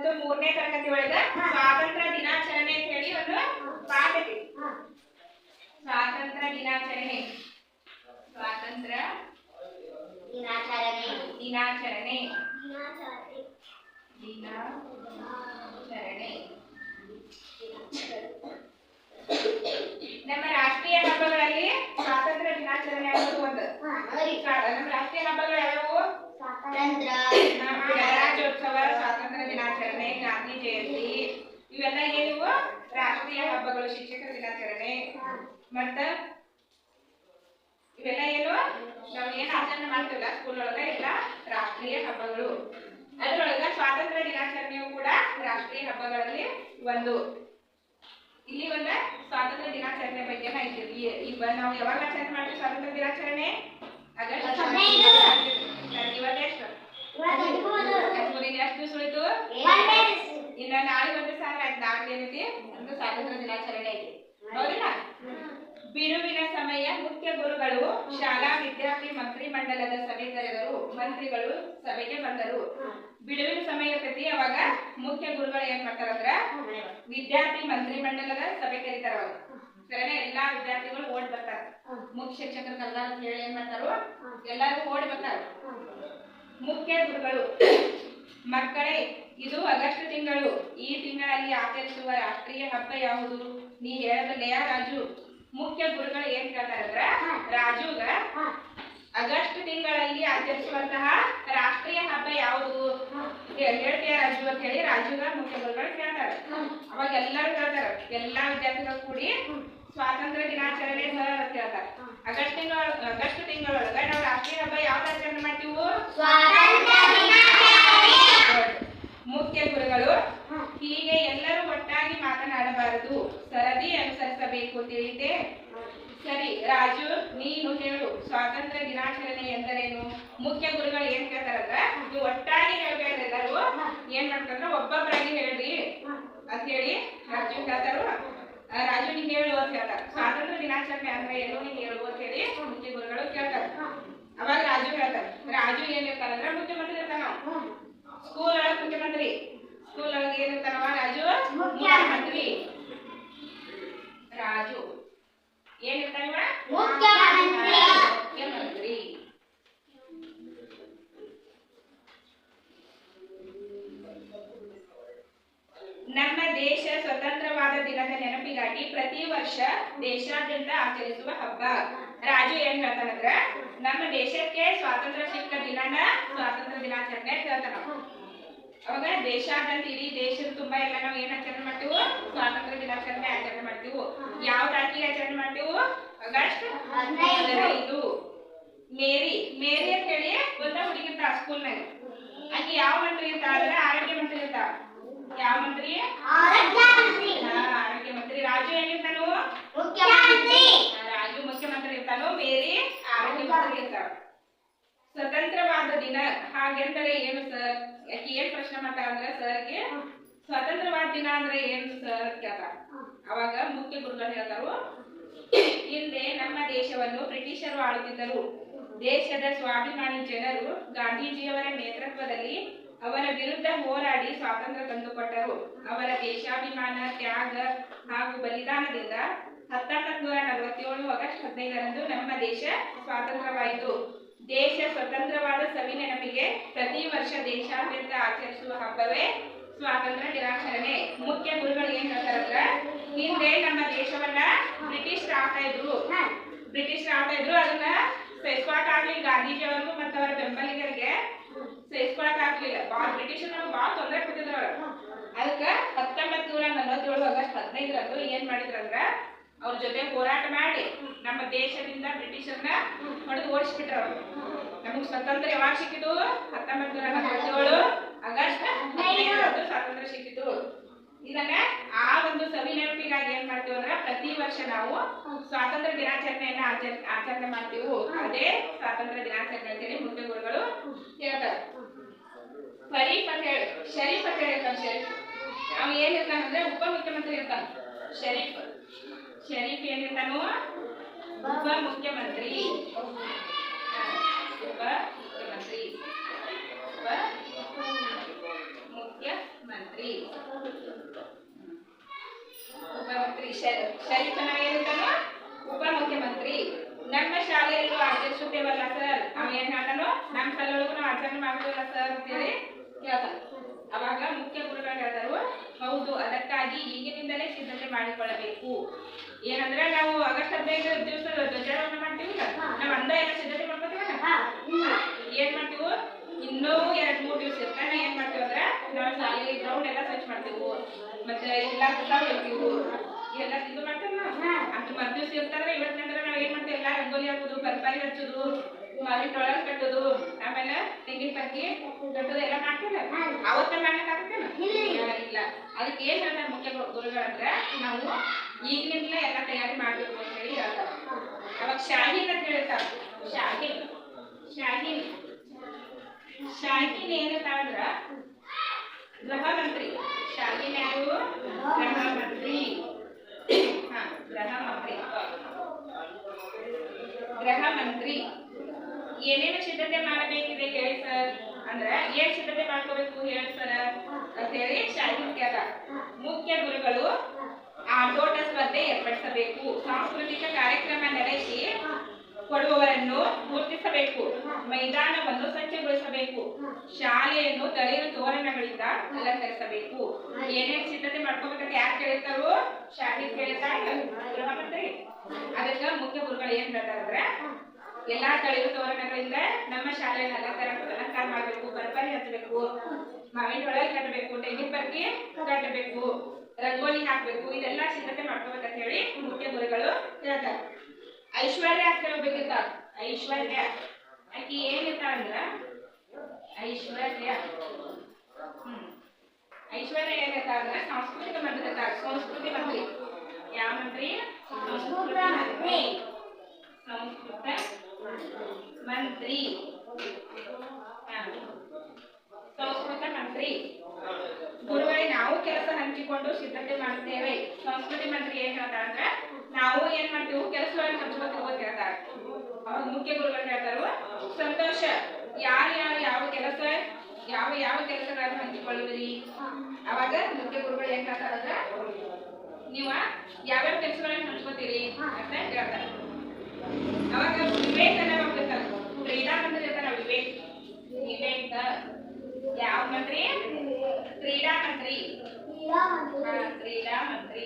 ಇದು ಮೂರನೇ ತರಗತಿ ಒಳಗ ಸ್ವಾತಂತ್ರ್ಯ ದಿನಾಚರಣೆ ಅಂತ ಹೇಳಿ ಒಂದು ಪಾಠ ಐತಿ ಸ್ವಾತಂತ್ರ್ಯ ದಿನಾಚರಣೆ. ಸ್ವಾತಂತ್ರ್ಯ ದಿನಾಚರಣೆ. ದಿನಾಚರಣೆ. ದಿನಾಚರಣೆ. ದಿನಾಚರಣೆ. ನಮ್ಮ ರಾಷ್ಟ್ರೀಯ ಹಬ್ಬಗಳಲ್ಲಿ ಸ್ವಾತಂತ್ರ್ಯ ದಿನಾಚರಣೆ ಅನ್ನೋದು ಒಂದು. ಸ್ವಾ- ನಮ್ಮ ರಾಷ್ಟ್ರೀಯ ಹಬ್ಬಗಳು ಯಾವ್ಯಾವು? ಸ್ವಾತಂತ್ರ್ಯ. ನಮ್ಮ ಗಣರಾಜ್ಯೋತ್ಸವ ಸ್ವಾತಂತ್ರ್ಯ ದಿನಾಚರಣೆ. ಗಾಂಧಿ ಜಯಂತಿ ಇವೆಲ್ಲ ಏನು ರಾಷ್ಟ್ರೀಯ ಹಬ್ಬಗಳು ಶಿಕ್ಷಕರ ದಿನಾಚರಣೆ. ಮತ್ತ ಇವೆಲ್ಲ ಏನು ನಾವು ಏನು ಆಚರಣೆ ಮಾಡ್ತೀವಲ್ಲ ಸ್ಕೂಲ್ ಒಳಗ ಎಲ್ಲ ರಾಷ್ಟ್ರೀಯ ಹಬ್ಬಗಳು. ಅದ್ರೊಳಗ ಸ್ವಾತಂತ್ರ್ಯ ದಿನಾಚರಣೆಯು ಕೂಡ ರಾಷ್ಟ್ರೀಯ ಹಬ್ಬಗಳಲ್ಲಿ ಒಂದು. ಇಲ್ಲಿ ಒಂದ ಸ್ವಾತಂತ್ರ್ಯ ದಿನಾಚರಣೆ ಬಗ್ಗೆ ಮಾಹಿತಿ ಇವ ಈಗ ನಾವು ಯಾವಾಗ ಆಚರಣೆ ಮಾಡ್ತೀವಿ ಸ್ವಾತಂತ್ರ್ಯ ದಿನಾಚರಣೆ? ಆಗಸ್ಟ್. ಇವತ್ತೆಷ್ಟು ಎಷ್ಟು ನಾಳೆ ಒಂದು ಸಾವಿರ ಆಯ್ತು ನಾಳೆ ಏನೈತಿ ಒಂದು ಸ್ವಾತಂತ್ರ್ಯ ದಿನಾಚರಣೆ ಐತಿ ಬಿಡುವಿನ ಸಮಯ, ಮುಖ್ಯ ಗುರುಗಳು, ಶಾಲಾ ವಿದ್ಯಾರ್ಥಿ ಮಂತ್ರಿ ಮಂಡಲದ ಸಭೆ ಕರೆದರು ಮಂತ್ರಿಗಳು ಸಭೆಗೆ ಬಂದರು. ಬಿಡುವಿನ ಸಮಯ ಇರ್ತೈತಿ ಅವಾಗ ಮುಖ್ಯ ಗುರುಗಳು ಏನ್ ಮಾಡ್ತಾರಂದ್ರ ವಿದ್ಯಾರ್ಥಿ ಮಂತ್ರಿ ಮಂಡಲದ ಸಭೆ ಕರೀತಾರ ಅವಾಗ ಸರಿನಾ? ಎಲ್ಲಾ ವಿದ್ಯಾರ್ಥಿಗಳು ಓಡ್ ಬರ್ತಾರ. ಮುಖ್ಯ ಶಿಕ್ಷಕರು ಕರ್ದಾರ ಅಂತ ಹೇಳಿ ಏನ್ ಮಾಡ್ತಾರೋ? ಎಲ್ಲಾರು ಓಡ್ ಬರ್ತಾರ. ಮುಖ್ಯ ಗುರುಗಳು. ಮಕ್ಕಳೇ ಇದು ಆಗಸ್ಟ್ ತಿಂಗಳು. ಈ ತಿಂಗಳಲ್ಲಿ ಆಚರಿಸುವ ರಾಷ್ಟ್ರೀಯ ಹಬ್ಬ ಯಾವುದು? ನೀ ಹೇಳಬಲ್ಲೆಯ ರಾಜು? ಮುಖ್ಯ ಗುರುಗಳು ಏನ್ ಕೇಳ್ತಾರಂದ್ರ ರಾಜುಗ ಆಗಸ್ಟ್ ತಿಂಗಳಲ್ಲಿ ಆಚರಿಸುವಂತಹ ರಾಷ್ಟ್ರೀಯ ಹಬ್ಬ ಯಾವುದು? ಹೇಳ್ತೀಯ ರಾಜು ಅಂತ ಹೇಳಿ ರಾಜುಗ ಮುಖ್ಯ ಗುರುಗಳು ಕೇಳ್ತಾರೆ. ಅವಾಗ ಎಲ್ಲರೂ ಕೇಳ್ತಾರ. ಎಲ್ಲಾ ವಿದ್ಯಾರ್ಥಿಗಳು ಕೂಡಿ ಸ್ವಾತಂತ್ರ್ಯ ದಿನಾಚರಣೆ ಸರ್ ಅಂತ ಹೇಳ್ತಾರೆ ಆಗಸ್ಟ್ ತಿಂಗಳ ಆಗಸ್ಟ್ ತಿಂಗಳೊಳಗ ನಾವು ರಾಷ್ಟ್ರೀಯ ಹಬ್ಬ ಯಾವ್ದು ಆಚರಣೆ ಮಾಡ್ತೀವಿ? ಮುಖ್ಯ ಗುರುಗಳು ಹೀಗೆ ಎಲ್ಲರೂ ಒಟ್ಟಾಗಿ ಮಾತನಾಡಬಾರದು. ಸರದಿ ಅನುಸರಿಸಬೇಕು ತಿಳಿದೆ ಸರಿ ರಾಜು ನೀನು ಹೇಳು. ಸ್ವಾತಂತ್ರ್ಯ ದಿನಾಚರಣೆ ಎಂದರೇನು? ಮುಖ್ಯ ಗುರುಗಳು ಏನ್ ಕೇಳ್ತಾರಂದ್ರ ನೀವು ಒಟ್ಟಾಗಿ ಹೇಳ್ಬೇಡ್ರಿ ಎಲ್ಲರೂ. ಏನ್ ಮಾಡ್ತಾರ ಒಬ್ಬೊಬ್ಬರಾಗಿ ಹೇಳ್ರಿ. ಅಂತ ಹೇಳಿ ರಾಜು ಕೇಳ್ತಾರು. ಆ, ರಾಜು ನಿಂಗೆ ಹೇಳು ಅಂತ ಹೇಳ್ತಾರೆ ಸ್ವಾತಂತ್ರ್ಯ ದಿನಾಚರಣೆ ಅಂದ್ರೆ ಏನು ನೀನ್ ಹೇಳು ಅಂತ ಹೇಳಿ ಮುಖ್ಯ ಗುರುಗಳು ಕೇಳ್ತಾರೆ. ಅವಾಗ ರಾಜು ಹೇಳ್ತಾರೆ ರಾಜು ಏನ್ ಹೇಳ್ತಾರಂದ್ರ ಮುಖ್ಯಮಂತ್ರಿ ಇರ್ತಾನ ಸ್ಕೂಲ್ ಒಳಗ ಮುಖ್ಯಮಂತ್ರಿ. ಸ್ಕೂಲ್ ಒಳಗ ಏನಿರ್ತಾನವ ರಾಜು? ಮುಖ್ಯಮಂತ್ರಿ ರಾಜು ಏನಿರ್ತಾನವ ಮುಖ್ಯಮಂತ್ರಿ. ಮುಖ್ಯಮಂತ್ರಿ ನಮ್ಮ ದೇಶ ಸ್ವತಂತ್ರವಾದ ದಿನದ ನೆನಪಿಗಾಗಿ ಪ್ರತಿ ವರ್ಷ ದೇಶಾದ್ಯಂತ ಆಚರಿಸುವ ಹಬ್ಬ ರಾಜು ಏನ್ ಹೇಳ್ತಾನಂದ್ರ ನಮ್ಮ ದೇಶಕ್ಕೆ ಸ್ವಾತಂತ್ರ್ಯ ಸಿಕ್ಕ ದಿನನ ಸ್ವಾತಂತ್ರ್ಯ ದಿನಾಚರಣೆ ಅಂತ ಹೇಳ್ತಾನ ಅವಾಗ ಇಡೀ ದೇಶದ ತುಂಬಾ ಎಲ್ಲ ನಾವು ಏನ್ ಆಚರಣೆ ಮಾಡ್ತೀವಿ ಸ್ವಾತಂತ್ರ್ಯ ಆಚರಣೆ ಮಾಡ್ತೀವಿ ಯಾವ ತಾರೀಕಿಗೆ ಆಚರಣೆ ಮಾಡ್ತೀವಿ ಆಗಸ್ಟ್ ಹದಿನೈದು. ಹದಿನೈದು ಮೇರಿ ಮೇರಿ ಅಂತ ಹೇಳಿ ಒಂದ ಹುಡುಗಿ ಇರ್ತಾಳ ಸ್ಕೂಲ್ನಾಗ ಆಕಿ ಯಾವ ಮಂತ್ರಿ ಇರ್ತಾಳ ಅಂದ್ರೆ ಆರೋಗ್ಯ ಮಂತ್ರಿ ಇರ್ತಾಳ ಯಾವ ಮಂತ್ರಿ ಆರೋಗ್ಯಮಂತ್ರಿ ಹಾ, ಆರೋಗ್ಯ ಮಂತ್ರಿ ರಾಜು ಏನಿರ್ತಾನು ಮುಖ್ಯಮಂತ್ರಿ ರಾಜು ಮುಖ್ಯಮಂತ್ರಿ ಇರ್ತಾನು ಮೇರಿ ಆರೋಗ್ಯ ಮಂತ್ರಿ ಇರ್ತಾಳ ಸ್ವತಂತ್ರವಾದ ದಿನ ಹಾಗೆಂದರೆ ಏನು ಸರ್ ಯಾಕೆ ಏನ್ ಪ್ರಶ್ನೆ ಮಾಡ್ತಾರ ಅಂದ್ರೆ ಸರ್ಗೆ ಸ್ವತಂತ್ರವಾದ ದಿನ ಅಂದ್ರೆ ಏನು ಸರ್ ಕೇಳ್ತಾರ ಅವಾಗ ಮುಖ್ಯ ಗುರುಗಳು ಹೇಳ್ತಾರು, ಹಿಂದೆ ನಮ್ಮ ದೇಶವನ್ನು ಬ್ರಿಟಿಷರು ಆಳುತ್ತಿದ್ದರು. ದೇಶದ ಸ್ವಾಭಿಮಾನಿ ಜನರು ಗಾಂಧೀಜಿಯವರ ನೇತೃತ್ವದಲ್ಲಿ ಅವರ ವಿರುದ್ಧ ಹೋರಾಡಿ ಸ್ವಾತಂತ್ರ್ಯ ತಂದುಕೊಟ್ಟರು. ಅವರ ದೇಶಾಭಿಮಾನ, ತ್ಯಾಗ ಹಾಗೂ ಬಲಿದಾನದಿಂದ ಹತ್ತೊಂಬತ್ತು ನೂರ ನಲವತ್ತೇಳು ಆಗಸ್ಟ್ ಹದಿನೈದರಂದು ನಮ್ಮ ದೇಶ ಸ್ವಾತಂತ್ರ್ಯವಾಯಿತು. ದೇಶ ಸ್ವತಂತ್ರವಾದ ಸವಿ ನೆನಪಿಗೆ ಪ್ರತಿ ವರ್ಷ ದೇಶಾದ್ಯಂತ ಆಚರಿಸುವ ಹಬ್ಬವೇ ಸ್ವಾತಂತ್ರ್ಯ ದಿನಾಚರಣೆ ಮುಖ್ಯ ಗುರುಗಳು ಏನ್ ಹೇಳ್ತಾರಂದ್ರ ಹಿಂದೆ ನಮ್ಮ ದೇಶವನ್ನ ಬ್ರಿಟಿಷ್ ಆಳ್ತಾ ಇದ್ರು. ಬ್ರಿಟಿಷ್ ಆಳ್ತಾ ಇದ್ರು, ಅದನ್ನ ಸಹಿಸ್ಕೊಳಕ್ ಆಗ್ಲಿಲ್ಲ. ಗಾಂಧೀಜಿ ಅವ್ರಿಗೂ ಮತ್ತು ಅವರ ಬೆಂಬಲಿಗರಿಗೆ ಸಹಿಸ್ಕೊಳಕ್ ಆಗ್ಲಿಲ್ಲ. ಬಾಳ ಬ್ರಿಟಿಷ್ ನಮ್ಗೆ ತೊಂದರೆ ಕೊಟ್ಟಿದ್ರು ಅದಕ್ಕ ಹತ್ತೊಂಬತ್ ನೂರ ನಲವತ್ತೇಳು ಆಗಸ್ಟ್ ಹದಿನೈದರಂದು ಏನ್ ಮಾಡಿದ್ರಂದ್ರ ಅವ್ರ ಜೊತೆ ಹೋರಾಟ ಮಾಡಿ ನಮ್ಮ ದೇಶದಿಂದ ಬ್ರಿಟಿಷರನ್ನ ಹೊಡೆದು ಓಡಿಸ್ಬಿಟ್ರ ಅವರು. ನಮಗ್ ಸ್ವತಂತ್ರ ಯಾವಾಗ ಸಿಕ್ಕಿತು? ಹತ್ತೊಂಬತ್ ನೂರ ನಲವತ್ತೇಳು ಆಗಸ್ಟ್ ಸ್ವಾತಂತ್ರ್ಯ ಸಿಕ್ಕಿತು. ಇದನ್ನ ಆ ಒಂದು ಸವಿ ಏನ್ ಮಾಡ್ತೀವಿ ಅಂದ್ರೆ ಪ್ರತಿ ವರ್ಷ ನಾವು ಸ್ವಾತಂತ್ರ್ಯ ದಿನಾಚರಣೆಯನ್ನ ಆಚರ, ಆಚರಣೆ ಮಾಡ್ತೀವಿ. ಅದೇ ಸ್ವಾತಂತ್ರ್ಯ ದಿನಾಚರಣೆ ಅಂತೇಳಿ ಮುಂದೆ ಗುರುಗಳು ಹೇಳ್ತಾರೆ. ಫರೀಫ್ ಅಂತ ಹೇಳಿ, ಶರೀಫ್ ಅಂತ ಹೇಳಿ ಇರ್ತಾನೆ ಶರೀಫ್. ಅವ ಏನಿರ್ತಾನಂದ್ರೆ ಉಪ ಮುಖ್ಯಮಂತ್ರಿ ಇರ್ತಾನ. ಶರೀಫ್. ಶರೀಫ್ ಏನಿರ್ತಾನು ಉಪ ಮುಖ್ಯಮಂತ್ರಿ. ಉಪ ಮುಖ್ಯಮಂತ್ರಿ. ಉಪ ಮುಖ್ಯಮಂತ್ರಿ. ಉಪಮಂತ್ರಿ ಶರೀಫನ ಏನಿರ್ತಾನು ಉಪ ಮುಖ್ಯಮಂತ್ರಿ. ನಮ್ಮ ಶಾಲೆಯಲ್ಲೂ ಆಚರಿಸುತ್ತೇವಲ್ಲ ಸರ್. ಅವ ಏನ್ ಹೇಳ್ತಾನು ನಮ್ಮ ಶಾಲೆ ನಾವು ಆಚರಣೆ ಮಾಡ್ತೀವಲ್ಲ ಸರ್ ಅಂತೇಳಿ. ಅವಾಗ ಮುಖ್ಯ ಗುರುಗಳು ಹೇಳ್ತಾರು ಹೌದು ಅದಕ್ಕಾಗಿ ಈಗಿನಿಂದಲೇ ಸಿದ್ಧತೆ ಮಾಡಿಕೊಳ್ಳಬೇಕು. ಏನಂದ್ರೆ ನಾವು ಆಗಸ್ಟ್ ಹದಿನೈದು ದಿವಸ ಧ್ವಜಾರೋಹಣ ಮಾಡ್ತೀವಿ ನಾವು ಅಂದ ಎಲ್ಲ ಸಿದ್ಧತೆ ಮಾಡ್ಕೋತೀವಿ ಏನ್ ಮಾಡ್ತೀವಿ? ಇನ್ನೂ ಎರಡ್ ಮೂರ್ ದಿವಸ ಇರ್ತಾನೆ ಏನ್ ಮಾಡ್ತೀವಿ ಅಂದ್ರೆ ನಾವು ಶಾಲೆ ಗ್ರೌಂಡ್ ಎಲ್ಲ ಸ್ವಚ್ಛ ಮಾಡ್ತೀವಿ? ಮತ್ತೆ ಎಲ್ಲ ಕಸ ಹೊಡಿತೀವಿ ಎಲ್ಲ ಇದು ಮಾಡ್ತೇವೆ ಅಂತ ಮರ್ ದಿವಸ ಇರ್ತಾದ್ರೆ ಇವತ್ತಿನಂದ್ರೆ ನಾವ್ ಏನ್ ಮಾಡ್ತೀವಿ? ಎಲ್ಲ ರಂಗೋಲಿ ಹಾಕೋದು ಪರ್ಪಾಯಿ ಹಚ್ಚೋದು ಒಳಗೆ ಕಟ್ಟೋದು ಆಮೇಲೆ ತೆಂಗಿನ ಪಕ್ಕಿ ಕಟ್ಟೋದು ಎಲ್ಲ ಮಾಡ್ತೀವಿ ಅವತ್ತ ಮಾಡ್ಲಿಕ್ಕೆ ಆಗ್ತೇನೆ ಇಲ್ಲ ಅದಕ್ಕೆ ಏನು ಹೇಳ್ತಾರೆ ಮುಖ್ಯ ಗುರುಗಳಂದ್ರೆ ನಾವು ಈಗಿನಿಂದಲೇ ಎಲ್ಲ ತಯಾರಿ ಮಾಡ್ಬೇಕು ಅಂತ ಹೇಳಿ ಹೇಳ್ತಾರೆ. ಅವಾಗ ಶಾಹೀನ್ ಅಂತ ಹೇಳ್ತಾರೆ ಶಾಹೀನ್ ಶಾಹೀನ್ ಶಾಹೀನ್ ಏನಂತ ಅಂದ್ರೆ ಗೃಹ ಮಂತ್ರಿ ಶಾಹೀನ್ ಯಾರು? ಗೃಹ ಮಂತ್ರಿ ಹಾ ಗೃಹ ಮಂತ್ರಿ ಗೃಹ ಮಂತ್ರಿ ಏನೇನು ಸಿದ್ಧತೆ ಮಾಡಬೇಕಿದೆ ಹೇಳಿ ಸರ್? ಅಂದ್ರೆ ಏನ್ ಸಿದ್ಧತೆ ಮಾಡ್ಕೋಬೇಕು ಹೇಳಿ ಸರ್ ಅಂತ ಹೇಳಿ ಕೇಳ ಮುಖ್ಯ ಗುರುಗಳು ಆಟೋಟ ಸ್ಪರ್ಧೆ ಏರ್ಪಡಿಸಬೇಕು. ಸಾಂಸ್ಕೃತಿಕ ಕಾರ್ಯಕ್ರಮ ನಡೆಸಿ ಕೊಡುವವರನ್ನು ಗುರುತಿಸಬೇಕು. ಮೈದಾನವನ್ನು ಸ್ವಚ್ಛಗೊಳಿಸಬೇಕು. ಶಾಲೆಯನ್ನು ತಳಿರು ತೋರಣಗಳಿಂದ ಅಲಂಕರಿಸಬೇಕು. ಏನೇನ್ ಸಿದ್ಧತೆ ಮಾಡ್ಕೋಬೇಕಂತ ಯಾರು ಕೇಳಿರ್ತಾರೋ ಶಾಹಿದ್ ಕೇಳಿರ್ತಾರೆ ಅದಕ್ಕ ಮುಖ್ಯ ಗುರುಗಳು ಏನ್ ಹೇಳ್ತಾರಂದ್ರೆ ಎಲ್ಲಾ ತಳಿರು ತೋರಣಗಳಿಂದ ನಮ್ಮ ಶಾಲೆಯನ್ನು ಅಲಂಕಾರ ಅಲಂಕಾರ ಮಾಡಬೇಕು ಬರ್ಬರಿ ಹಚ್ಚಬೇಕು, ಮಾವಿನ ಒಳಗೆ ಕಟ್ಟಬೇಕು, ತೆಂಗಿನ ಬರ್ಕೆ ಕಟ್ಟಬೇಕು, ರಂಗೋಲಿ ಹಾಕಬೇಕು, ಇದೆಲ್ಲ ಸಿದ್ಧತೆ ಅಂತ ಹೇಳಿ ಮುಖ್ಯ ಗುರುಗಳು ಹೇಳ್ತಾರೆ. ಐಶ್ವರ್ಯ ಅಂತ ಐಶ್ವರ್ಯ. ಆಕಿ ಏನಿರ್ತ ಅಂದ್ರ? ಐಶ್ವರ್ಯ. ಹ್ಮ್. ಐಶ್ವರ್ಯ ಏನಿರ್ತ ಅಂದ್ರ ಸಾಂಸ್ಕೃತಿಕ ಮಂತ್ರಿ ಸಂಸ್ಕೃತಿ ಮಂತ್ರಿ ಯಾವ ಮಂತ್ರಿ ಸಂಸ್ಕೃತಿ ಮಂತ್ರಿ ಸಂಸ್ಕೃತ. ಮಂತ್ರಿ. ಸಂಸ್ಕೃತ ಮಂತ್ರಿ ಗುರುಗಳೇ ನಾವು ಕೆಲಸ ಹಂಚಿಕೊಂಡು ಸಿದ್ಧತೆ ಮಾಡ್ತೇವೆ. ಸಂಸ್ಕೃತಿ ಮಂತ್ರಿ ಏನ್ ಹೇಳ್ತಾರ ಅಂದ್ರೆ, ನಾವು ಏನ್ ಮಾಡ್ತೀವಿ ಕೆಲಸವನ್ನು ಹಂಚ್ಕೊತ ಅಂತ ಹೇಳ್ತಾರ. ಅವಾಗ ಮುಖ್ಯ ಗುರುಗಳು ಹೇಳ್ತಾರು ಸಂತೋಷ. ಯಾರು ಯಾರು ಯಾವ ಕೆಲಸ, ಯಾವ ಯಾವ ಕೆಲಸಗಳನ್ನು ಹಂಚಿಕೊಳ್ಳುವಿರಿ? ಅವಾಗ ಮುಖ್ಯ ಗುರುಗಳು ಏನ್ ಹೇಳ್ತಾರ ನೀವ ಯಾವ್ಯಾವ ಕೆಲಸಗಳನ್ನು ಹಂಚ್ಕೋತೀರಿ ಅಂತ ಹೇಳ್ತಾರೆ. ಅವಾಗ ವಿವೇಕನ ಹೋಗ್ಬೇಕಲ್ಲ ಕ್ರೀಡಾ ಮಂತ್ರಿ ಇರ್ತಾರ ವಿವೇಕ್ ವಿವೇಕ ಯಾವ ಮಂತ್ರಿ ಕ್ರೀಡಾ ಮಂತ್ರಿ ಹಾ, ಕ್ರೀಡಾ ಮಂತ್ರಿ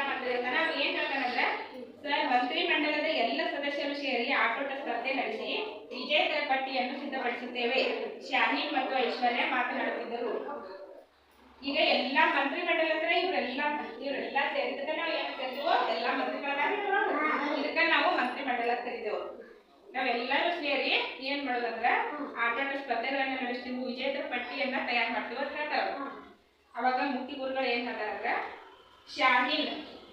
ಮಂತ್ರಿ ಇರ್ತಾನೆ ಅವ್ರು ಏನ್ ಹೇಳ್ತಾನಂದ್ರೆ ಸರ್ ಮಂತ್ರಿ ಮಂಡಲದ ಎಲ್ಲ ಸದಸ್ಯರು ಸೇರಿ ಆಟೋಟ ಸ್ಪರ್ಧೆ ನಡೆಸಿ ವಿಜೇತರ ಪಟ್ಟಿಯನ್ನು ಸಿದ್ಧಪಡಿಸುತ್ತೇವೆ ಶಾಹೀನ್ ಮತ್ತು ಐಶ್ವರ್ಯ ಮಾತನಾಡುತ್ತಿದ್ದರು. ಈಗ ಎಲ್ಲಾ ಮಂತ್ರಿ ಮಂಡಲ ಅಂದ್ರೆ ಇವರೆಲ್ಲ ಇವರೆಲ್ಲ ಸೇರಿದ ನಾವು ಏನ್ ಕರಿತೀವೋ ಎಲ್ಲಾ ಮಂತ್ರಿಗಳನ್ನ ಇದಕ್ಕ ನಾವು ಮಂತ್ರಿ ಮಂಡಲ ಕರಿತೇವೆ ನಾವೆಲ್ಲರೂ ಸೇರಿ ಏನ್ ಮಾಡೋದಂದ್ರ, ಆಟೋಟ ಸ್ಪರ್ಧೆಗಳನ್ನ ನಡೆಸ್ತೀವಿ ವಿಜೇತರ ಪಟ್ಟಿಯನ್ನ ತಯಾರು ಮಾಡ್ತೀವಿ ಅಂತ ಹೇಳ್ತಾರ ಅವಾಗ ಮುಖ್ಯ ಗುರುಗಳು ಏನು ಹೇಳ್ತಾರಂದ್ರ ಶಾಹೀನ್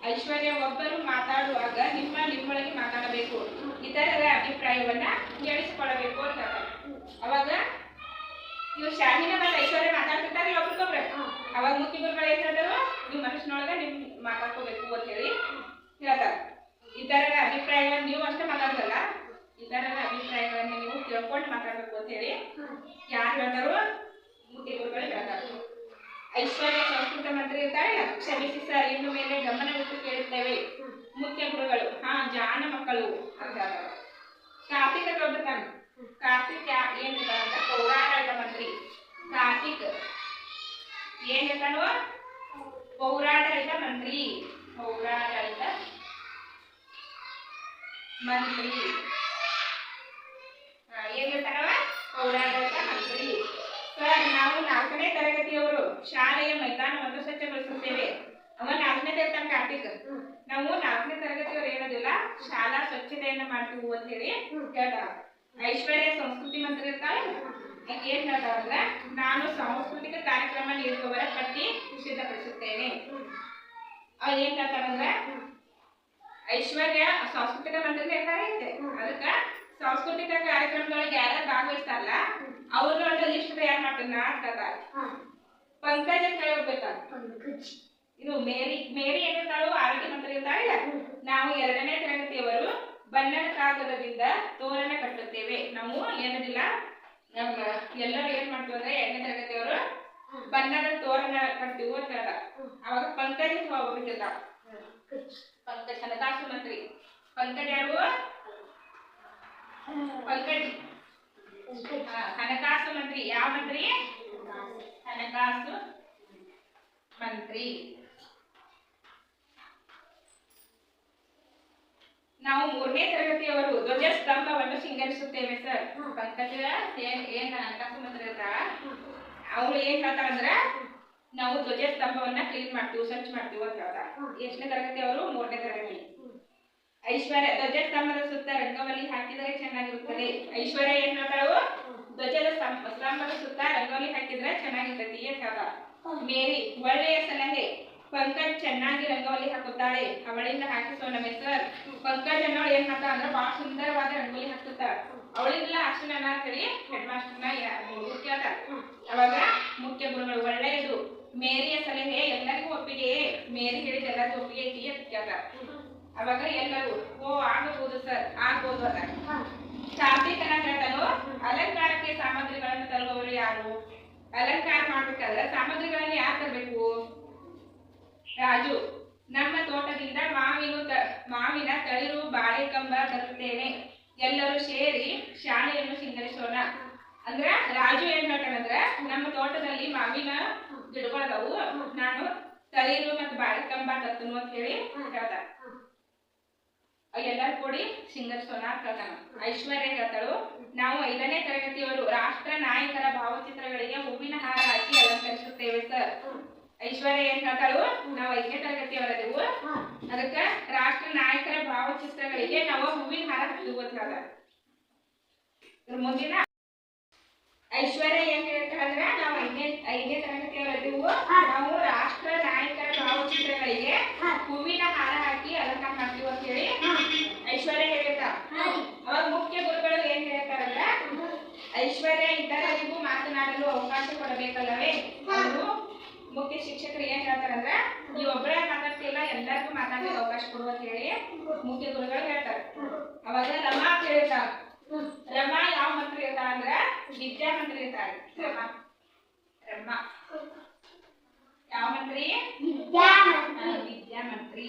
ಐಶ್ವರ್ಯ ಒಬ್ಬರು ಮಾತಾಡುವಾಗ ನಿಮ್ಮ ನಿಮ್ಮೊಳಗೆ ಮಾತಾಡಬೇಕು. ಇತರರ ಅಭಿಪ್ರಾಯವನ್ನ ಕೇಳಿಸಿಕೊಳ್ಳಬೇಕು ಅಂತ ಅವಾಗ ನೀವು ಶಾಹಿನ ಮತ್ತೆ ಐಶ್ವರ್ಯ ಮಾತಾಡ್ತಿರ್ತಾರೆ ಒಬ್ರಿಗೊಬ್ರೆ. ಅವಾಗ ಮುಖ್ಯ ಗುರುಗಳು ಏನ್ ಹೇಳ್ತಾರೋ ನೀವು ಮನುಷ್ಯನೊಳಗೆ ನಿಮ್ ಮಾತಾಡ್ಕೋಬೇಕು ಅಂತ ಹೇಳಿ ಹೇಳ್ತಾರೆ. ಇತರರ ಅಭಿಪ್ರಾಯಗಳನ್ನ ನೀವು ಅಷ್ಟೇ ಮಾತಾಡಲ್ಲ ಇತರರ ಅಭಿಪ್ರಾಯಗಳನ್ನ ನೀವು ತಿಳ್ಕೊಂಡು ಮಾತಾಡ್ಬೇಕು ಅಂತ ಹೇಳಿ ಯಾರು ಹೇಳ್ತಾರೋ ಮುಖ್ಯ ಗುರುಗಳು ಹೇಳ್ತಾರೆ. ಐಶ್ವರ್ಯ ಸಂಸ್ಕೃತ ಮಂತ್ರಿ ಇರ್ತಾಳೆ ಕ್ಷಮಿಸಿ ಸರ್ ಇನ್ನು ಮೇಲೆ ಗಮನವಿಟ್ಟು ಕೇಳುತ್ತೇವೆ. ಮುಖ್ಯ ಗುರುಗಳು, ಹಾ, ಜಾನ ಮಕ್ಕಳು. ಅಂತ ಕಾರ್ತಿಕ ದೊಡ್ಡತನ ಕಾರ್ತಿಕ್ ಯಾ- ಏನ್ ಅಂತ ಪೌರಾಡಳಿತ ಮಂತ್ರಿ. ಕಾರ್ತಿಕ್ ಏನ್ ಇರ್ತಾನೋ ಪೌರಾಡಳಿತ ಮಂತ್ರಿ. ಪೌರಾಡಳಿತ ಮಂತ್ರಿ. ಶಾಲೆಯ ಮೈದಾನವನ್ನು ಸ್ವಚ್ಛಗೊಳಿಸುತ್ತೇವೆ. ಅವ ನಾಲ್ಕನೇ ತರಗತಿ ಕಾರ್ತಿಕ್ ನಾವು ನಾಲ್ಕನೇ ತರಗತಿಯವರು ಏನದಿಲ್ಲ ಶಾಲಾ ಸ್ವಚ್ಛತೆಯನ್ನ ಮಾಡ್ತೀವಿ ಅಂತ ಹೇಳಿ ಹೇಳ್ತಾರ. ಐಶ್ವರ್ಯ ಸಂಸ್ಕೃತಿ ಮಂತ್ರ ಇರ್ತಾವೆ ಏನ್ ಹೇಳ್ತಾರ ಅಂದ್ರೆ ನಾನು ಸಾಂಸ್ಕೃತಿಕ ಕಾರ್ಯಕ್ರಮ ನೀಡುವವರ ಪಟ್ಟಿ ಸಿದ್ಧಪಡಿಸುತ್ತೇನೆ ಅವ್ರು ಏನ್ ಹೇಳ್ತಾರಂದ್ರೆ ಐಶ್ವರ್ಯ ಸಾಂಸ್ಕೃತಿಕ ಮಂತ್ರ ಹೇಳ್ತಾರೆ ಐತೆ. ಅದಕ್ಕ ಸಾಂಸ್ಕೃತಿಕ ಕಾರ್ಯಕ್ರಮದೊಳಗೆ ಯಾರ ಭಾಗವಹಿಸ್ತಾರಲ್ಲ ಅವ್ರನ್ನ ಒಂದು ಲಿಸ್ಟ್ ತಯಾರು ಮಾಡ್ತಾರ ನಾ ಅಂತ ಹೇಳ್ತಾರೆ. ಪಂಕಜ್ ಹೋಗ್ಬೇಕಲ್ಲ ಇದು ಮೇರಿ ಮೇರಿ ಏನಿರ್ತಾಳು ಆರೋಗ್ಯ ಮಂತ್ರಿ ಇರ್ತಾಳಿಲ್ಲ ನಾವು ಎರಡನೇ ತರಗತಿಯವರು ಬಣ್ಣದ ಕಾಗದದಿಂದ ತೋರಣ ಕಟ್ಟುತ್ತೇವೆ. ನಾವು ಏನದಿಲ್ಲ? ನಮ್ಮ ಎಲ್ಲರೂ ಏನ್ ಮಾಡ್ತೀವಿ ಅಂದ್ರೆ ಎರಡನೇ ತರಗತಿಯವರು ಬಣ್ಣದ ತೋರಣ ಕಟ್ತೀವಿ ಅಂತ ಅವಾಗ ಪಂಕಜ ಹೋಗ್ಬಿಟ್ಟಿರ್ತಾವ ಪಂಕಜ್. ಹಣಕಾಸು ಮಂತ್ರಿ. ಪಂಕಜ ಯಾರು? ಪಂಕಜ್. ಹಣಕಾಸು ಮಂತ್ರಿ. ಯಾವ ಮಂತ್ರಿ? ಹಣಕಾಸು ಮಂತ್ರಿ. ನಾವು ಮೂರನೇ ತರಗತಿಯವರು ಧ್ವಜ ಸ್ತಂಭವನ್ನು ಸಿಂಗರಿಸುತ್ತೇವೆ ಸರ್. ಪಂಕಜ ಏನ್ ಏನ್ ಹಣಕಾಸು ಮಂತ್ರಿ ಇರ್ತಾಳ ಅವಳು ಏನ್ ಹೇಳ್ತಾರಂದ್ರ ನಾವು ಧ್ವಜ ಸ್ತಂಭವನ್ನ ಕ್ಲೀನ್ ಮಾಡ್ತೀವಿ ಸ್ವಚ್ಛ ಮಾಡ್ತೀವಿ ಅಂತ ಹೇಳ್ತಾರ. ಎಷ್ಟನೇ ತರಗತಿ ಅವರು ಮೂರನೇ ತರಗತಿ. ಐಶ್ವರ್ಯ ಧ್ವಜ ಸ್ತಂಭದ ಸುತ್ತ ರಂಗವಲ್ಲಿ ಹಾಕಿದರೆ ಚೆನ್ನಾಗಿರುತ್ತದೆ. ಐಶ್ವರ್ಯ ಏನ್ ಹೇಳ್ತಾಳು? ಧ್ವಜದ ಸ್ತಂಭ ಸ್ತಂಭದ ಸುತ್ತ ರಂಗೋಲಿ ಹಾಕಿದ್ರೆ ಚೆನ್ನಾಗಿರ್ತೈತಿ ಹೇಳ್ತಾಳ ಮೇರಿ ಒಳ್ಳೆಯ ಸಲಹೆ. ಪಂಕಜ್ ಚೆನ್ನಾಗಿ ರಂಗೋಲಿ ಹಾಕುತ್ತಾಳೆ. ಅವಳಿಂದ ಹಾಕಿಸೋಣ ಸರ್ ಪಂಕಜ್ ಅನ್ನೋಳು ಏನ್ ಮಾಡ್ತಾಳ ಅಂದ್ರೆ ಬಹಳ ಸುಂದರವಾದ ರಂಗೋಲಿ ಹಾಕುತ್ತಾಳ. ಅವಳಿಂದ ಅಶ್ವಿನ ಅಂತ ಹೇಳಿ ಹೆಡ್ ಮಾಸ್ಟರ್ನ ಕೇಳ್ತಾಳ ಅವಾಗ ಮುಖ್ಯ ಗುರುಗಳು ಒಳ್ಳೆಯದು. ಮೇರಿಯ ಸಲಹೆ ಎಲ್ಲರಿಗೂ ಒಪ್ಪಿಗೆ ಮೇರಿ ಹೇಳಿದ ಎಲ್ಲರಿಗೂ ಒಪ್ಪಿಗೆ ಐತಿ ಅಂತ ಕೇಳ್ತಾಳ ಅವಾಗ ಎಲ್ಲರೂ ಓ ಆಗಬಹುದು ಸರ್ ಆಗ್ಬೋದು ಅಂತ. ಕಾರ್ತಿಕನ ಹೇಳ್ತಾನು ತರುವವರು ಯಾರು ಅಲಂಕಾರ ಮಾಡ್ಬೇಕಾದ್ರೆ ಸಾಮಗ್ರಿಗಳನ್ನು ಯಾರು ತರಬೇಕು? ರಾಜು, ನಮ್ಮ ತೋಟದಿಂದ ಮಾವಿನ ಮಾವಿನ ತಳಿರು ಬಾಳೆ ಕಂಬ ತರುತ್ತೇನೆ. ಎಲ್ಲರೂ ಸೇರಿ ಶಾಲೆಯನ್ನು ಸಿಂಗರಿಸೋಣ. ಅಂದ್ರ ರಾಜು ಏನ್ ಹೇಳ್ತಾನಂದ್ರ ನಮ್ಮ ತೋಟದಲ್ಲಿ ಮಾವಿನ ಗಿಡಗಳದವು ನಾನು ತಳಿರು ಮತ್ತು ಬಾಳೆಕಂಬ ತರ್ತನು ಅಂತ ಹೇಳಿ ಹೇಳ್ತಾನ. ಎಲ್ಲರೂ ಕೂಡಿ ಸಿಂಗರಿಸೋಣ ಅಂತ ಐಶ್ವರ್ಯ ಹೇಳ್ತಾಳು. ನಾವು ಐದನೇ ತರಗತಿಯವರು ರಾಷ್ಟ್ರ ಭಾವಚಿತ್ರಗಳಿಗೆ ಹೂವಿನ ಹಾರ ಹಾಕಿ ಅಲಂಕರಿಸುತ್ತೇವೆ ಸರ್ ಐಶ್ವರ್ಯ ಏನ್ ಹೇಳ್ತಾಳು? ನಾವು ಐದನೇ ತರಗತಿಯವರದೆವು ಅದಕ್ಕ ರಾಷ್ಟ್ರ ನಾಯಕರ ಭಾವಚಿತ್ರಗಳಿಗೆ ನಾವು ಹೂವಿನ ಹಾರ ಹಾಕ್ತೀವಿ ಅಂತ ಮುಂದಿನ ಐಶ್ವರ್ಯ ಏನ್ ಹೇಳ್ತಾಳಂದ್ರ ನಾವು ಐದನೇ ಐದನೇ ತರಗತಿಯವರದೆವು ನಾವು ರಾಷ್ಟ್ರ ನಾಯಕರ ಭಾವಚಿತ್ರಗಳಿಗೆ ಹೂವಿನ ಹಾರ ಹಾಕಿ ಅಲಂಕಾರ ಮಾಡ್ತೀವಿ ಅಂತ ಹೇಳಿ ಐಶ್ವರ್ಯ ಹೇಳಿರ್ತಾಳ ಅವಾಗ ಮುಖ್ಯ ಗುರುಗಳು ಏನ್ ಹೇಳ್ತಾರಂದ್ರ, ಐಶ್ವರ್ಯ ಇತರರಿಗೂ ಮಾತನಾಡಲು ಅವಕಾಶ ಕೊಡಬೇಕಲ್ಲವೇ? ಅವರು ಮುಖ್ಯ ಶಿಕ್ಷಕರು ಏನ್ ಹೇಳ್ತಾರಂದ್ರೆ ಒಬ್ಬರೇ ಮಾತಾಡ್ತಿಲ್ಲ ಎಲ್ಲರಿಗೂ ಮಾತಾಡೋ ಅವಕಾಶ ಕೊಡುವ ಹೇಳಿ ಮುಖ್ಯ ಗುರುಗಳು ಹೇಳ್ತಾರೆ. ಅವಾಗ ರಮಾ ಅಂತ ಹೇಳ್ತಾರ ರಮಾ ಯಾವ ಮಂತ್ರಿ ಇರ್ತಾಳ ಅಂದ್ರ ವಿದ್ಯಾ ಮಂತ್ರಿ ಇರ್ತಾಳೆ ರಮಾ. ರಮಾ. ಯಾವ ಮಂತ್ರಿ? ವಿದ್ಯಾ ಮಂತ್ರಿ.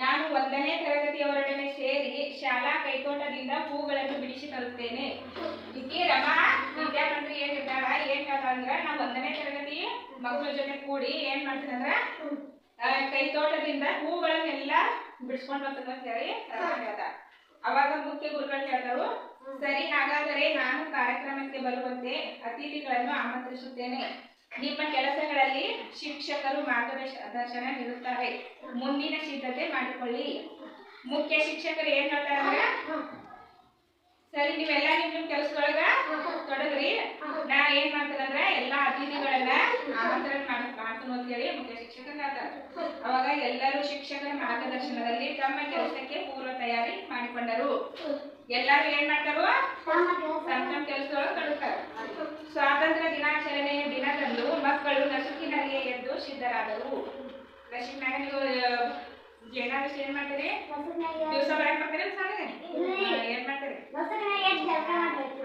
ನಾನು ಒಂದನೇ ತರಗತಿಯವರೊಡನೆ ಸೇರಿ ಶಾಲಾ ಕೈತೋಟದಿಂದ ಹೂಗಳನ್ನು ಬಿಡಿಸಿ ತರುತ್ತೇನೆ. ಈಕೆ ರಮಾ ವಿದ್ಯಾಮಂತ್ರಿ ಏನ್ ಇರ್ತಾಳ ಏನ್ ಹೇಳ್ತಾಳ ಅಂದ್ರ ನಾ ಒಂದನೇ ತರಗತಿ ಮಕ್ಕಳ ಜೊತೆ ಕೂಡಿ ಏನ್ ಆ, ಕೈತೋಟದಿಂದ ಹೂಗಳನ್ನೆಲ್ಲ ಬಿಡಿಸ್ಕೊಂಡು ಬರ್ತೀನಿ ಅಂತ ಹೇಳಿ ರಮಾ ಹೇಳ್ತಾಳ ಅವಾಗ ಮುಖ್ಯ ಗುರುಗಳು ಹೇಳ್ತಾರು ಸರಿ ಹಾಗಾದರೆ ನಾನು ಕಾರ್ಯಕ್ರಮಕ್ಕೆ ಬರುವಂತೆ ಅತಿಥಿಗಳನ್ನು ಆಮಂತ್ರಿಸುತ್ತೇನೆ. ನಿಮ್ಮ ಕೆಲಸಗಳಲ್ಲಿ ಶಿಕ್ಷಕರು ಮಾರ್ಗದರ್ಶನ ನೀಡುತ್ತಾರೆ. ಮುಂದಿನ ಸಿದ್ಧತೆ ಮಾಡಿಕೊಳ್ಳಿ. ಮುಖ್ಯ ಶಿಕ್ಷಕರು ಏನ್ ಅಂದ್ರೆ, ಸರಿ, ನೀವೆಲ್ಲ ನಿಮ್ ನಿಮ್ ಕೆಲಸದೊಳಗ ತೊಡಗ್ರಿ. ನಾ ಏನ್ ಮಾಡ್ತಾರಂದ್ರ ಎಲ್ಲಾ ಅತಿಥಿಗಳನ್ನ ಆಮಂತ್ರಣ ಮಾಡ್, ಮಾಡ್ತೀನಿ ಅಂತ ಹೇಳಿ ಮುಖ್ಯ ಶಿಕ್ಷಕರು ಹೇಳ್ತಾರೆ. ಅವಾಗ ಎಲ್ಲರೂ ಶಿಕ್ಷಕರ ಮಾರ್ಗದರ್ಶನದಲ್ಲಿ ತಮ್ಮ ಕೆಲಸಕ್ಕೆ ಪೂರ್ವ ತಯಾರಿ ಮಾಡಿಕೊಂಡರು. ಎಲ್ಲರೂ ಏನ್ ಮಾಡ್ತಾರು? ತಮ್ಮ ತಮ್ಮ ಕೆಲಸದೊಳಗೆ ಸ್ವಾತಂತ್ರ್ಯ ದಿನಾಚರಣೆಯ ದಿನದಂದು ಮಕ್ಕಳು ನಸುಕಿನಲ್ಲಿ ಎದ್ದು ಸಿದ್ಧರಾದರು. ನಸುಕಿನಾಗ ನೀವು ಏನಾದ್ರು ಏನ್ ಮಾಡ್ತೀರಿ? ದಿವಸ ಬರಕ್ ಬರ್ತೀರಿ ಏನ್ ಮಾಡ್ತೀರಿ?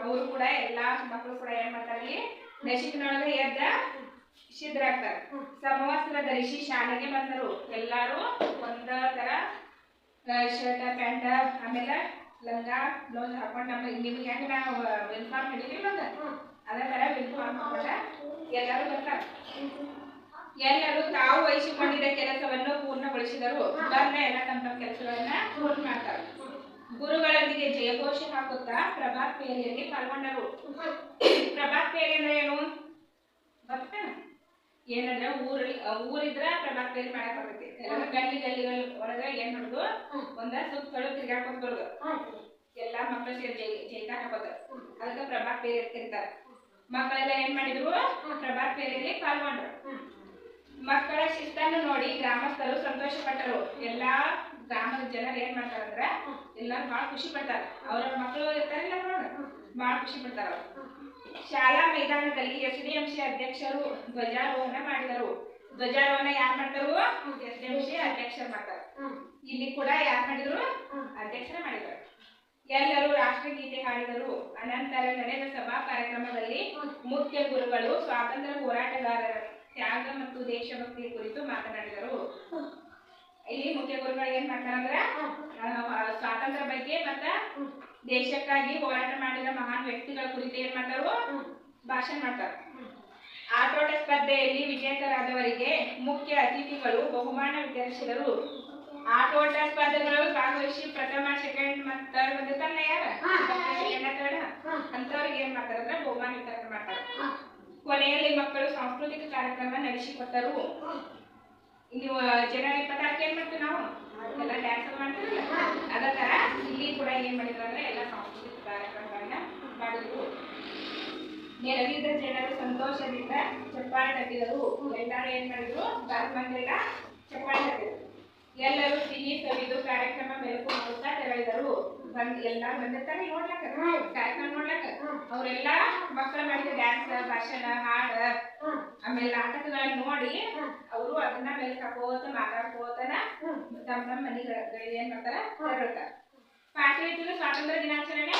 ಅವರು ಕೂಡ ಎಲ್ಲಾ ಮಕ್ಕಳು ಕೂಡ ಏನ್ ಮಾಡ್ತಾರೆ ನಶಿಕಿನೊಳಗೆ ಎದ್ದ ಸಿದ್ಧರಾಗ್ತಾರೆ. ಸಮವಸ್ತ್ರ ಧರಿಸಿ ಶಾಲೆಗೆ ಬಂದರು. ಎಲ್ಲಾರು ಒಂದ ತರ ಶರ್ಟ್ ಪ್ಯಾಂಟ್ ಆಮೇಲೆ ಲಂಗ ಬ್ಲೌಸ್ ಹಾಕೊಂಡು ನಮ್ಮ ನಿಮ್ಗೆ ಹೆಂಗ್ ನಾವು ಯೂನಿಫಾರ್ಮ್ ಹಿಡಿದಿಲ್ಲ ಅದೇ ತರ ಯೂನಿಫಾರ್ಮ್ ಹಾಕೊಂಡ ಎಲ್ಲರೂ ಬರ್ತಾರೆ ಎಲ್ಲರೂ ತಾವು ವಹಿಸಿಕೊಂಡಿದ್ದ ಕೆಲಸವನ್ನು ಪೂರ್ಣಗೊಳಿಸಿದರು ಬಂದ ಎಲ್ಲ ತಮ್ಮ ತಮ್ಮ ಕೆಲಸಗಳನ್ನ ಪೂರ್ಣ ಮಾಡ್ತಾರೆ ಗುರುಗಳೊಂದಿಗೆ ಜಯಘೋಷ ಹಾಕುತ್ತಾ ಪ್ರಭಾತ್ ಪೇರಿಯಲ್ಲಿ ಪಾಲ್ಗೊಂಡರು ಪ್ರಭಾತ್ ಪೇರಿ ಅಂದ್ರೆ ಏನು ಗೊತ್ತಾ ಏನಂದ್ರೆ ಊರಲ್ಲಿ ಊರಿದ್ರ ಪೇರಿ ಮಾಡಕ್ ಬರ್ತೈತಿ. ಎಲ್ಲ ಗಲ್ಲಿ ಗಲ್ಲಿಗಳ ಒಳಗ ಏನ್ ಮಾಡುದು ಒಂದ ಸುತ್ತಲೂ ತಿರ್ಗಾಡ್ಕೊಂಡ್ ಬರುದು ಎಲ್ಲಾ ಮಕ್ಕಳು ಸೇರಿ ಜೈ ಜೈಕಾರ ಹಾಕೋದು. ಅದಕ್ಕೆ ಪ್ರಭಾತ್ ಬೇರೆ ಅಂತ ಕರೀತಾರೆ. ಮಕ್ಕಳೆಲ್ಲ ಏನ್ ಮಾಡಿದ್ರು ಪ್ರಭಾತ್ ಕಾಲ್ ಪಾಲ್ಗೊಂಡ್ರು. ಮಕ್ಕಳ ಶಿಸ್ತನ್ನು ನೋಡಿ ಗ್ರಾಮಸ್ಥರು ಸಂತೋಷ ಪಟ್ಟರು ಎಲ್ಲಾ ಗ್ರಾಮದ ಜನರು ಏನ್ ಮಾಡ್ತಾರಂದ್ರ ಎಲ್ಲಾರು ಬಹಳ ಖುಷಿ ಪಡ್ತಾರ. ಅವ್ರ ಮಕ್ಕಳು ಇರ್ತಾರಲ್ಲ ನೋಡ. ಬಹಳ ಖುಷಿ ಪಡ್ತಾರ ಅವ್ರು. ಶಾಲಾ ಮೈದಾನದಲ್ಲಿ ಎಸ್ ಡಿ ಎಂ ಸಿ ಅಧ್ಯಕ್ಷರು ಧ್ವಜಾರೋಹಣ ಮಾಡಿದರು. ಧ್ವಜಾರೋಹಣ ಯಾರು ಮಾಡ್ತಾರು? ಎಸ್ ಡಿ ಎಂ ಸಿ ಅಧ್ಯಕ್ಷರು ಮಾಡ್ತಾರೆ. ಇಲ್ಲಿ ಕೂಡ ಯಾರು ಮಾಡಿದ್ರು? ಅಧ್ಯಕ್ಷರ ಮಾಡಿದರು ಎಲ್ಲರೂ ರಾಷ್ಟ್ರಗೀತೆ ಹಾಡಿದರು. ಅನಂತರ ನಡೆದ ಸಭಾ ಕಾರ್ಯಕ್ರಮದಲ್ಲಿ ಮುಖ್ಯ ಗುರುಗಳು ಸ್ವಾತಂತ್ರ್ಯ ಹೋರಾಟಗಾರರ ತ್ಯಾಗ ಮತ್ತು ದೇಶಭಕ್ತಿ ಕುರಿತು ಮಾತನಾಡಿದರು. ಇಲ್ಲಿ ಮುಖ್ಯ ಗುರುಗಳು ಏನ್ ಮಾಡ್ತಾರಂದ್ರ ಸ್ವಾತಂತ್ರ್ಯ ಬಗ್ಗೆ ಮತ್ತ ದೇಶಕ್ಕಾಗಿ ಹೋರಾಟ ಮಾಡಿದ ಮಹಾನ್ ವ್ಯಕ್ತಿಗಳ ಕುರಿತು ಏನ್ ಮಾಡ್ತಾರೋ? ಭಾಷಣ ಮಾಡ್ತಾರ. ಆಟೋಟ ಸ್ಪರ್ಧೆಯಲ್ಲಿ ವಿಜೇತರಾದವರಿಗೆ ಮುಖ್ಯ ಅತಿಥಿಗಳು ಬಹುಮಾನ ವಿತರಿಸಿದರು. ಆಟೋಟ ಸ್ಪರ್ಧೆಗಳು ಭಾಗವಹಿಸಿ ಪ್ರಥಮ ಸೆಕೆಂಡ್ ಮತ್ತು ಥರ್ಡ್ ಬಂದಿರ್ತಾರಲ್ಲ ಯಾರ? ಸೆಕೆಂಡ್ ಥರ್ಡ್ ಅಂತವ್ರಿಗೆ ಏನ್ ಮಾಡ್ತಾರ ಅಂದ್ರೆ ಬಹುಮಾನ ವಿತರಣೆ ಮಾಡ್ತಾರೆ. ಕೊನೆಯಲ್ಲಿ ಮಕ್ಕಳು ಸಾಂಸ್ಕೃತಿಕ ಕಾರ್ಯಕ್ರಮ ನಡೆಸಿಕೊಟ್ಟರು. ನೀವು ಜನವರಿ ಇಪ್ಪತ್ತಾರಕ್ಕೆ ಏನ್ ಮಾಡ್ತೀವಿ ನಾವು? ಎಲ್ಲ ಡ್ಯಾನ್ಸ್ ಮಾಡ್ತೀವಿ. ಅದೇ ತರ ಇಲ್ಲಿ ಕೂಡ ಏನು ಮಾಡಿದ್ರು ಅಂದ್ರೆ ಎಲ್ಲ ಸಾಂಸ್ಕೃತಿಕ ಕಾರ್ಯಕ್ರಮಗಳನ್ನ ಮಾಡಿದ್ರು. ನೆರೆದಿದ್ದ ಜನರು ಸಂತೋಷದಿಂದ ಚಪ್ಪಾಳೆ ತಟ್ಟಿದರು. ಎಲ್ಲರೂ ಏನು ಮಾಡಿದ್ರು? ಮಂದಿರ ಚಪ್ಪಾಳೆ ತಟ್ಟಿದ್ರು. ಎಲ್ಲರೂ ಸಿಹಿ ಸವಿದು ಕಾರ್ಯಕ್ರಮ ಮೆಲುಕು ನೋಡುತ್ತಾ ತೆರಳಿದರು. ಬಂದ್ ಎಲ್ಲಾ ಬಂದಿರ್ತಾರೆ ನೋಡ್ಲಕ್ಕ? ಕಾರ್ಯಕ್ರಮ ನೋಡ್ಲಕ್ಕ? ಅವ್ರೆಲ್ಲಾ ಮಕ್ಕಳ ಮಾಡಿದ ಡ್ಯಾನ್ಸ್ ಭಾಷಣ ಹಾಡ ಆಮೇಲೆ ನಾಟಕಗಳನ್ನ ನೋಡಿ ಅವರು ಅದನ್ನ ಮೇಲೆ ಮಾತಾಡ್ಕೋತನ ತಮ್ಮ ತಮ್ಮ ಮನೆಗಳಿಗೆ ಏನ್ ಮಾಡ್ತಾರ ಹೊರಡ್ತಾರ ಪಾರ್ಟಿ ಇಟ್ಟಿದ್ರು ಸ್ವಾತಂತ್ರ್ಯ ದಿನಾಚರಣೆ?